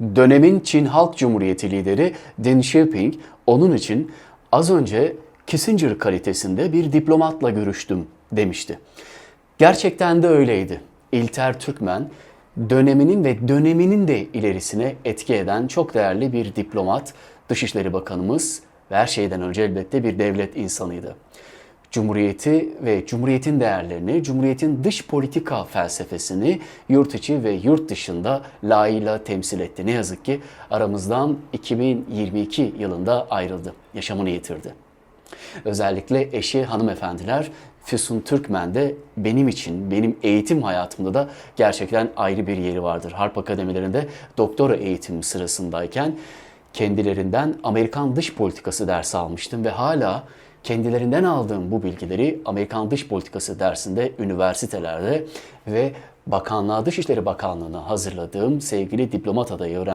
Dönemin Çin Halk Cumhuriyeti lideri Deng Xiaoping onun için az önce Kissinger kalitesinde bir diplomatla görüştüm demişti. Gerçekten de öyleydi. İlter Türkmen döneminin ve döneminin de ilerisine etki eden çok değerli bir diplomat, Dışişleri Bakanımız ve her şeyden önce elbette bir devlet insanıydı. Cumhuriyeti ve Cumhuriyet'in değerlerini, Cumhuriyet'in dış politika felsefesini yurt içi ve yurt dışında layığıyla temsil etti. Ne yazık ki aramızdan 2022 yılında ayrıldı, yaşamını yitirdi. Özellikle eşi hanımefendiler Füsun Türkmen de benim için, benim eğitim hayatımda da gerçekten ayrı bir yeri vardır. Harp Akademilerinde doktora eğitim sırasındayken kendilerinden Amerikan dış politikası dersi almıştım ve hala kendilerinden aldığım bu bilgileri Amerikan dış politikası dersinde üniversitelerde ve Bakanlığa Dışişleri Bakanlığı'na hazırladığım sevgili diplomat adayı öğren